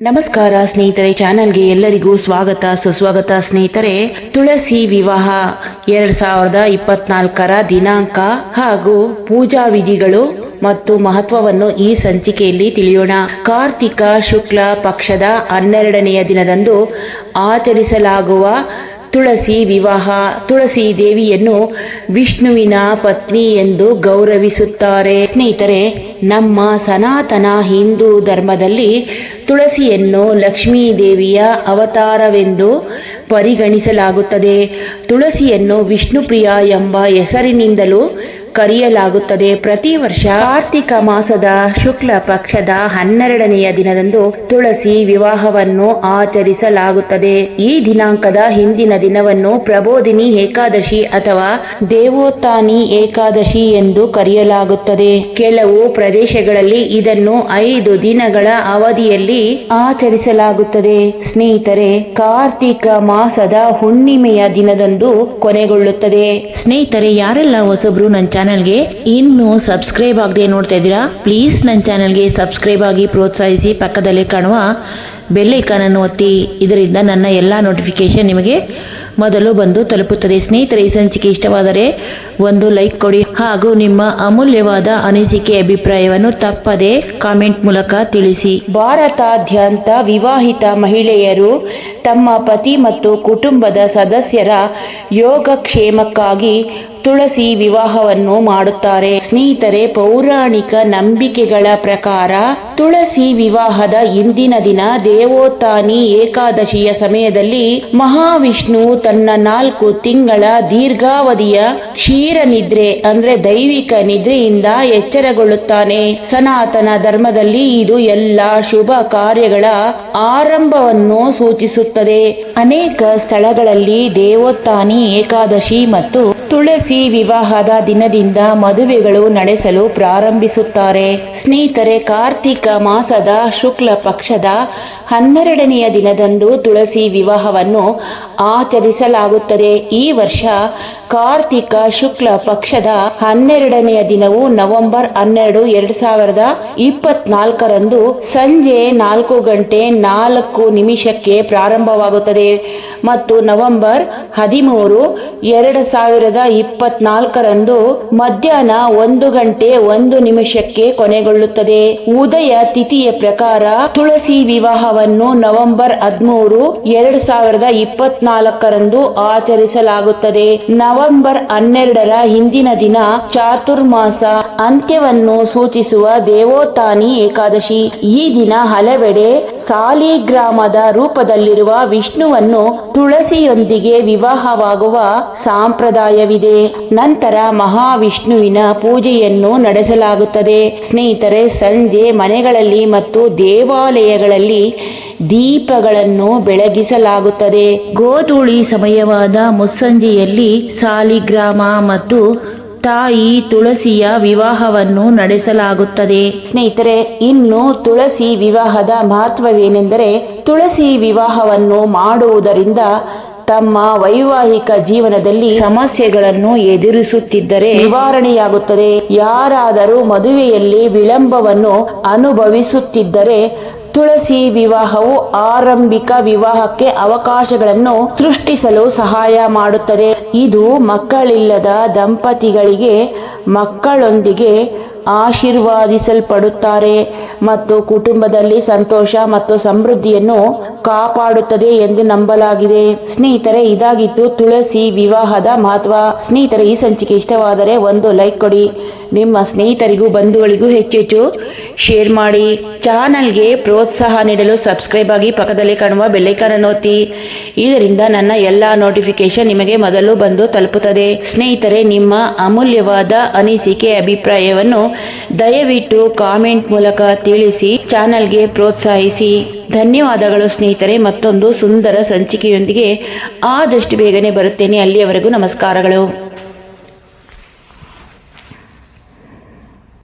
ನಮಸ್ಕಾರ ಸ್ನೇಹಿತರೆ, ಚಾನೆಲ್ಗೆ ಎಲ್ಲರಿಗೂ ಸ್ವಾಗತ, ಸುಸ್ವಾಗತ ಸ್ನೇಹಿತರೆ. ತುಳಸಿ ವಿವಾಹ ಎರಡ್ ಸಾವಿರದ ಇಪ್ಪತ್ನಾಲ್ಕರ ದಿನಾಂಕ ಹಾಗೂ ಪೂಜಾ ವಿಧಿಗಳು ಮತ್ತು ಮಹತ್ವವನ್ನು ಈ ಸಂಚಿಕೆಯಲ್ಲಿ ತಿಳಿಯೋಣ. ಕಾರ್ತಿಕ ಶುಕ್ಲ ಪಕ್ಷದ ಹನ್ನೆರಡನೆಯ ದಿನದಂದು ಆಚರಿಸಲಾಗುವ ತುಳಸಿ ವಿವಾಹ, ತುಳಸಿ ದೇವಿಯನ್ನು ವಿಷ್ಣುವಿನ ಪತ್ನಿ ಎಂದು ಗೌರವಿಸುತ್ತಾರೆ. ಸ್ನೇಹಿತರೆ, ನಮ್ಮ ಸನಾತನ ಹಿಂದೂ ಧರ್ಮದಲ್ಲಿ ತುಳಸಿಯನ್ನು ಲಕ್ಷ್ಮೀ ದೇವಿಯ ಅವತಾರವೆಂದು ಪರಿಗಣಿಸಲಾಗುತ್ತದೆ. ತುಳಸಿಯನ್ನು ವಿಷ್ಣುಪ್ರಿಯ ಎಂಬ ಹೆಸರಿನಿಂದಲೂ ಕರೆಯಲಾಗುತ್ತದೆ. ಪ್ರತಿ ವರ್ಷ ಕಾರ್ತಿಕ ಮಾಸದ ಶುಕ್ಲ ಪಕ್ಷದ ಹನ್ನೆರಡನೆಯ ದಿನದಂದು ತುಳಸಿ ವಿವಾಹವನ್ನು ಆಚರಿಸಲಾಗುತ್ತದೆ. ಈ ದಿನಾಂಕದ ಹಿಂದಿನ ದಿನವನ್ನು ಪ್ರಬೋಧಿನಿ ಏಕಾದಶಿ ಅಥವಾ ದೇವೋತ್ಥಾನಿ ಏಕಾದಶಿ ಎಂದು ಕರೆಯಲಾಗುತ್ತದೆ. ಕೆಲವು ಪ್ರದೇಶಗಳಲ್ಲಿ ಇದನ್ನು ಐದು ದಿನಗಳ ಅವಧಿಯಲ್ಲಿ ಆಚರಿಸಲಾಗುತ್ತದೆ. ಸ್ನೇಹಿತರೆ, ಕಾರ್ತಿಕ ಮಾಸದ ಹುಣ್ಣಿಮೆಯ ದಿನದಂದು ಕೊನೆಗೊಳ್ಳುತ್ತದೆ. ಸ್ನೇಹಿತರೆ, ಯಾರೆಲ್ಲ ಹೊಸಬ್ರು ನನ್ನ ಚಾನಲ್ಗೆ ಇನ್ನು ಸಬ್ಸ್ಕ್ರೈಬ್ ಆಗದೆ ನೋಡ್ತಾ ಇದ್ದೀರಾ, ಪ್ಲೀಸ್ ನನ್ನ ಚಾನಲ್ಗೆ ಸಬ್ಸ್ಕ್ರೈಬ್ ಆಗಿ ಪ್ರೋತ್ಸಾಹಿಸಿ ಪಕ್ಕದಲ್ಲಿ ಕಾಣುವ ಬೆಲ್ ಐಕಾನ್ ಅನ್ನು ಒತ್ತಿ, ಇದರಿಂದ ನನ್ನ ಎಲ್ಲ ನೋಟಿಫಿಕೇಶನ್ ನಿಮಗೆ ಮೊದಲು ಬಂದು ತಲುಪುತ್ತದೆ. ಸ್ನೇಹಿತರೆ, ಈ ಸಂಚಿಕೆ ಇಷ್ಟವಾದರೆ ಒಂದು ಲೈಕ್ ಕೊಡಿ ಹಾಗೂ ನಿಮ್ಮ ಅಮೂಲ್ಯವಾದ ಅನಿಸಿಕೆ ಅಭಿಪ್ರಾಯವನ್ನು ತಪ್ಪದೆ ಕಾಮೆಂಟ್ ಮೂಲಕ ತಿಳಿಸಿ. ಭಾರತಾದ್ಯಂತ ವಿವಾಹಿತ ಮಹಿಳೆಯರು ತಮ್ಮ ಪತಿ ಮತ್ತು ಕುಟುಂಬದ ಸದಸ್ಯರ ಯೋಗಕ್ಷೇಮಕ್ಕಾಗಿ ತುಳಸಿ ವಿವಾಹವನ್ನು ಮಾಡುತ್ತಾರೆ. ಸ್ನೇಹಿತರೆ ಪೌರಾಣಿಕ ನಂಬಿಕೆಗಳ ಪ್ರಕಾರ ತುಳಸಿ ವಿವಾಹದ ಇಂದಿನ ದಿನ ದೇವೋತ್ಥಾನಿ ಏಕಾದಶಿಯ ಸಮಯದಲ್ಲಿ ಮಹಾವಿಷ್ಣು ತನ್ನ ನಾಲ್ಕು ತಿಂಗಳ ದೀರ್ಘಾವಧಿಯ ಕ್ಷೀರ ನಿದ್ರೆ, ಅಂದ್ರೆ ದೈವಿಕ ನಿದ್ರೆಯಿಂದ ಎಚ್ಚರಗೊಳ್ಳುತ್ತಾನೆ. ಸನಾತನ ಧರ್ಮದಲ್ಲಿ ಇದು ಎಲ್ಲ ಶುಭ ಕಾರ್ಯಗಳ ಆರಂಭವನ್ನು ಸೂಚಿಸುತ್ತದೆ. ಅನೇಕ ಸ್ಥಳಗಳಲ್ಲಿ ದೇವೋತ್ಥಾನಿ ಏಕಾದಶಿ ಮತ್ತು ತುಳಸಿ ವಿವಾಹದ ದಿನದಿಂದ ಮದುವೆಗಳು ನಡೆಸಲು ಪ್ರಾರಂಭಿಸುತ್ತಾರೆ. ಸ್ನೇಹಿತರೆ, ಕಾರ್ತಿಕ ಮಾಸದ ಶುಕ್ಲ ಪಕ್ಷದ ಹನ್ನೆರಡನೆಯ ದಿನದಂದು ತುಳಸಿ ವಿವಾಹವನ್ನು ಆಚರಿಸಲಾಗುತ್ತದೆ. ಈ ವರ್ಷ ಕಾರ್ತಿಕ ಶುಕ್ಲ ಪಕ್ಷದ ಹನ್ನೆರಡನೆಯ ದಿನವು ನವೆಂಬರ್ ಹನ್ನೆರಡು ಎರಡ್ ಸಾವಿರದ ಇಪ್ಪತ್ನಾಲ್ಕರಂದು ಸಂಜೆ ನಾಲ್ಕು ಗಂಟೆ ನಾಲ್ಕು ನಿಮಿಷಕ್ಕೆ ಪ್ರಾರಂಭವಾಗುತ್ತದೆ. ಮತ್ತು ನವೆಂಬರ್ ಹದಿಮೂರು ಎರಡು ಸಾವಿರದ ಇಪ್ಪತ್ನಾಲ್ಕರಂದು ಮಧ್ಯಾಹ್ನ ಒಂದು ಗಂಟೆ ಒಂದು ನಿಮಿಷಕ್ಕೆ ಕೊನೆಗೊಳ್ಳುತ್ತದೆ. ಉದಯ ತಿಥಿಯ ಪ್ರಕಾರ ತುಳಸಿ ವಿವಾಹವನ್ನು ನವೆಂಬರ್ ಹದಿಮೂರು, ಎರಡ್ ಸಾವಿರದ ಇಪ್ಪತ್ನಾಲ್ಕರಂದು ಆಚರಿಸಲಾಗುತ್ತದೆ. ನವೆಂಬರ್ ಹನ್ನೆರಡರ ಹಿಂದಿನ ದಿನ ಚಾತುರ್ಮಾಸ ಅಂತ್ಯವನ್ನು ಸೂಚಿಸುವ ದೇವೋತ್ಥಾನಿ ಏಕಾದಶಿ. ಈ ದಿನ ಹಲವೆಡೆ ಸಾಲಿಗ್ರಾಮದ ರೂಪದಲ್ಲಿರುವ ವಿಷ್ಣುವನ್ನು ತುಳಸಿಯೊಂದಿಗೆ ವಿವಾಹವಾಗುವ ಸಂಪ್ರದಾಯವಿದೆ. ನಂತರ ಮಹಾವಿಷ್ಣುವಿನ ಪೂಜೆಯನ್ನು ನಡೆಸಲಾಗುತ್ತದೆ. ಸ್ನೇಹಿತರೆ, ಸಂಜೆ ಮನೆಗಳಲ್ಲಿ ಮತ್ತು ದೇವಾಲಯಗಳಲ್ಲಿ ದೀಪಗಳನ್ನು ಬೆಳಗಿಸಲಾಗುತ್ತದೆ. ಗೋಧೂಳಿ ಸಮಯವಾದ ಮುಸ್ಸಂಜೆಯಲ್ಲಿ ಸಾಲಿಗ್ರಾಮ ಮತ್ತು ತಾಯಿ ತುಳಸಿಯ ವಿವಾಹವನ್ನು ನಡೆಸಲಾಗುತ್ತದೆ. ಸ್ನೇಹಿತರೆ, ಇನ್ನು ತುಳಸಿ ವಿವಾಹದ ಮಹತ್ವವೇನೆಂದರೆ ತುಳಸಿ ವಿವಾಹವನ್ನು ಮಾಡುವುದರಿಂದ ತಮ್ಮ ವೈವಾಹಿಕ ಜೀವನದಲ್ಲಿ ಸಮಸ್ಯೆಗಳನ್ನು ಎದುರಿಸುತ್ತಿದ್ದರೆ ನಿವಾರಣೆಯಾಗುತ್ತದೆ. ಯಾರಾದರೂ ಮದುವೆಯಲ್ಲಿ ವಿಳಂಬವನ್ನು ಅನುಭವಿಸುತ್ತಿದ್ದರೆ ತುಳಸಿ ವಿವಾಹವು ಆರಂಭಿಕ ವಿವಾಹಕ್ಕೆ ಅವಕಾಶಗಳನ್ನು ಸೃಷ್ಟಿಸಲು ಸಹಾಯ ಮಾಡುತ್ತದೆ. ಇದು ಮಕ್ಕಳಿಲ್ಲದ ದಂಪತಿಗಳಿಗೆ ಮಕ್ಕಳೊಂದಿಗೆ ಆಶೀರ್ವಾದಿಸಲ್ಪಡುತ್ತಾರೆ ಮತ್ತು ಕುಟುಂಬದಲ್ಲಿ ಸಂತೋಷ ಮತ್ತು ಸಮೃದ್ಧಿಯನ್ನು ಕಾಪಾಡುತ್ತದೆ ಎಂದು ನಂಬಲಾಗಿದೆ. ಸ್ನೇಹಿತರೆ, ಇದಾಗಿತ್ತು ತುಳಸಿ ವಿವಾಹದ ಮಹತ್ವ. ಸ್ನೇಹಿತರೆ, ಈ ಸಂಚಿಕೆ ಇಷ್ಟವಾದರೆ ಒಂದು ಲೈಕ್ ಕೊಡಿ. ನಿಮ್ಮ ಸ್ನೇಹಿತರಿಗೂ ಬಂಧುಗಳಿಗೂ ಹೆಚ್ಚು ಹೆಚ್ಚು ಶೇರ್ ಮಾಡಿ ಚಾನಲ್ಗೆ ಪ್ರೋತ್ಸಾಹ ನೀಡಲು ಸಬ್ಸ್ಕ್ರೈಬ್ ಆಗಿ ಪಕ್ಕದಲ್ಲಿ ಕಾಣುವ ಬೆಲ್ಲೈಕನ್ ಅನ್ನು ಒತ್ತಿ ಇದರಿಂದ ನನ್ನ ಎಲ್ಲ ನೋಟಿಫಿಕೇಶನ್ ನಿಮಗೆ ಮೊದಲು ಬಂದು ತಲುಪುತ್ತದೆ. ಸ್ನೇಹಿತರೆ, ನಿಮ್ಮ ಅಮೂಲ್ಯವಾದ ಅನಿಸಿಕೆ ಅಭಿಪ್ರಾಯವನ್ನು ದಯವಿಟ್ಟು ಕಾಮೆಂಟ್ ಮೂಲಕ ತಿಳಿಸಿ, ಚಾನಲ್ಗೆ ಪ್ರೋತ್ಸಾಹಿಸಿ. ಧನ್ಯವಾದಗಳು ಸ್ನೇಹಿತರೆ. ಮತ್ತೊಂದು ಸುಂದರ ಸಂಚಿಕೆಯೊಂದಿಗೆ ಆದಷ್ಟು ಬೇಗನೆ ಬರುತ್ತೇನೆ. ಅಲ್ಲಿಯವರೆಗೂ ನಮಸ್ಕಾರಗಳು.